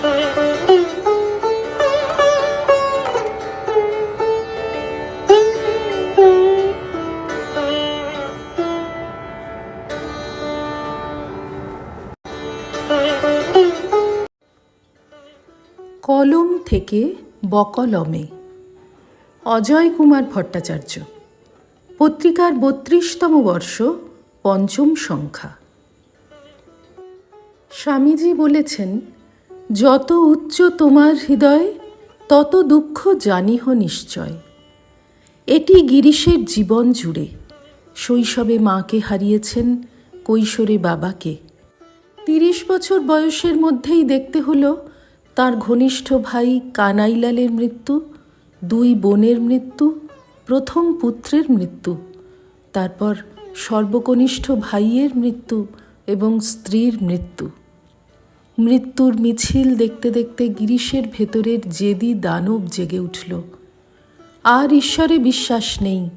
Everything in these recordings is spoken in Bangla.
কলম থেকে বকলমে অজয় কুমার ভট্টাচার্য। পত্রিকার বত্রিশতম বর্ষ পঞ্চম সংখ্যা। স্বামীজি বলেছেন যত উচ্চ তোমার হৃদয়, তত দুঃখ জানিহ নিশ্চয়। এটি গিরিশের জীবন জুড়ে। শৈশবে মাকে হারিয়েছেন, কৈশোরে বাবাকে। তিরিশ বছর বয়সের মধ্যেই দেখতে হলো, তার ঘনিষ্ঠ ভাই কানাইলালের মৃত্যু, দুই বোনের মৃত্যু, প্রথম পুত্রের মৃত্যু, তারপর সর্বকনিষ্ঠ ভাইয়ের মৃত্যু এবং স্ত্রীর মৃত্যু। মৃত্যুর মিছিল দেখতে দেখতে গিরিশের ভেতরের জেদি দানব জেগে উঠল। আর ঈশ্বরে বিশ্বাস নেই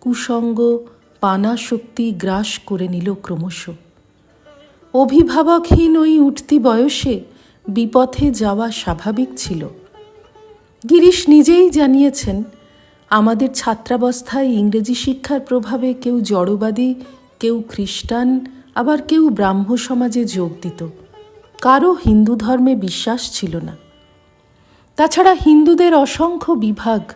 কুসঙ্গ পানা শক্তি গ্রাস করে নিল ক্রমশ। অভিভাবকহীন ওই উঠতি বয়সে বিপথে যাওয়া স্বাভাবিক ছিল। গিরিশ নিজেই জানিয়েছেন, আমাদের ছাত্রাবস্থায় ইংরেজি শিক্ষার প্রভাবে কেউ জড়বাদী, কেউ খ্রিস্টান, আবার কেউ ব্রাহ্ম সমাজে যোগ দিত। কারও হিন্দু ধর্মে বিশ্বাস ছিল না। তাছাড়া হিন্দুদের অসংখ্য বিভাগ,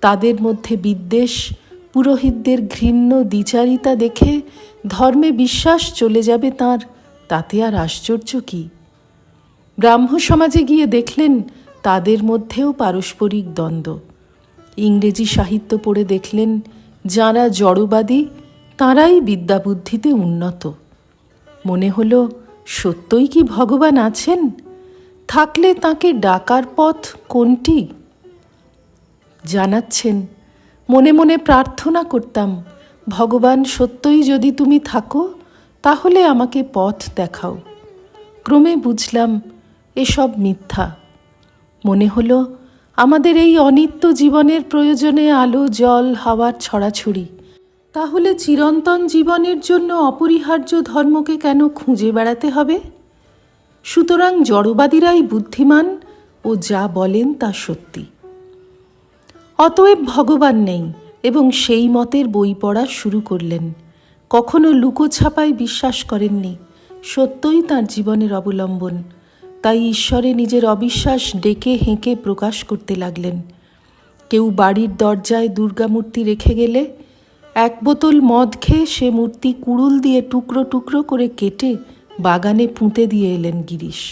তাদের মধ্যে বিদ্বেষ, পুরোহিতদের ঘৃণ্য দ্বিচারিতা দেখে ধর্মে বিশ্বাস চলে যাবে তার, তাতে আর আশ্চর্য কী? ব্রাহ্ম সমাজে গিয়ে দেখলেন তাদের মধ্যেও পারস্পরিক দ্বন্দ্ব। ইংরেজি সাহিত্য পড়ে দেখলেন যাঁরা জড়বাদী, তাঁরাই বিদ্যাবুদ্ধিতে উন্নত। মনে হলো সত্যই কি ভগবান আছেন? থাকলে তাকে ডাকার পথ কোনটি? জানাচ্ছেন, মনে মনে প্রার্থনা করতাম, ভগবান সত্যই যদি তুমি থাকো, তাহলে আমাকে পথ দেখাও। ক্রমে বুঝলাম, এসব মিথ্যা। মনে হলো, আমাদের এই অনিত্য জীবনের প্রয়োজনে আলো, জল, হাওয়ার ছড়াছড়ি। তাহলে চিরন্তন জীবনের জন্য অপরিহার্য ধর্মকে কেন খুঁজে বেড়াতে হবে? সুতরাং জড়বাদীরাই বুদ্ধিমান ও যা বলেন তা সত্যি। অতএব ভগবান নেই এবং সেই মতের বই পড়া শুরু করলেন। কখনো লুকোছাপায় বিশ্বাস করেননি। সত্যই তার জীবনের অবলম্বন। তাই ঈশ্বরে নিজের অবিশ্বাস ডেকে হেঁকে প্রকাশ করতে লাগলেন। কেউ বাড়ির দরজায় দুর্গামূর্তি রেখে গেলে এক বোতল মদ খেয়ে সে মূর্তি কুড়ুল দিয়ে টুকরো টুকরো করে কেটে বাগানে পুঁতে দিয়ে এলেন গিরিশ।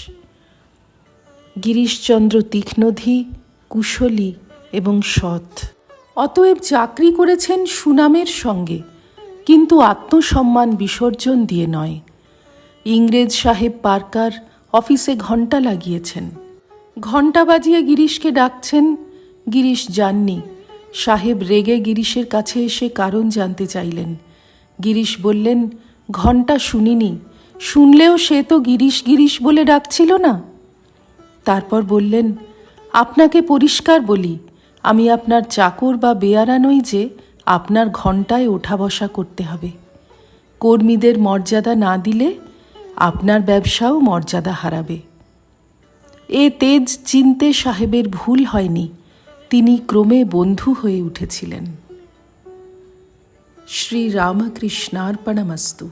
গিরিশচন্দ্র তীক্ষ্ণধী কুশলী এবং সৎ। অতএব চাকরি করেছেন সুনামের সঙ্গে, কিন্তু আত্মসম্মান বিসর্জন দিয়ে নয়। ইংরেজ সাহেব পার্কার অফিসে ঘণ্টা লাগিয়েছেন। ঘণ্টা বাজিয়ে গিরিশকে ডাকছেন, গিরিশ যাননি। সাহেব রেগে গিরিশের কাছে এসে কারণ জানতে চাইলেন। গিরিশ বললেন, ঘণ্টা শুনিনি। শুনলেও সে তো গিরিশ গিরিশ বলে ডাকছিল না? তারপর বললেন, আপনাকে পরিষ্কার বলি, আমি আপনার চাকর বা বেয়ারা নই যে আপনার ঘন্টায় ওঠা বসা করতে হবে। কর্মীদের মর্যাদা না দিলে আপনার ব্যবসাও মর্যাদা হারাবে। এ তেজ চিনতে সাহেবের ভুল হয়নি। তিনি ক্রমে বন্ধু হয়ে উঠেছিলেন। শ্রী রামকৃষ্ণার্পণমস্তু।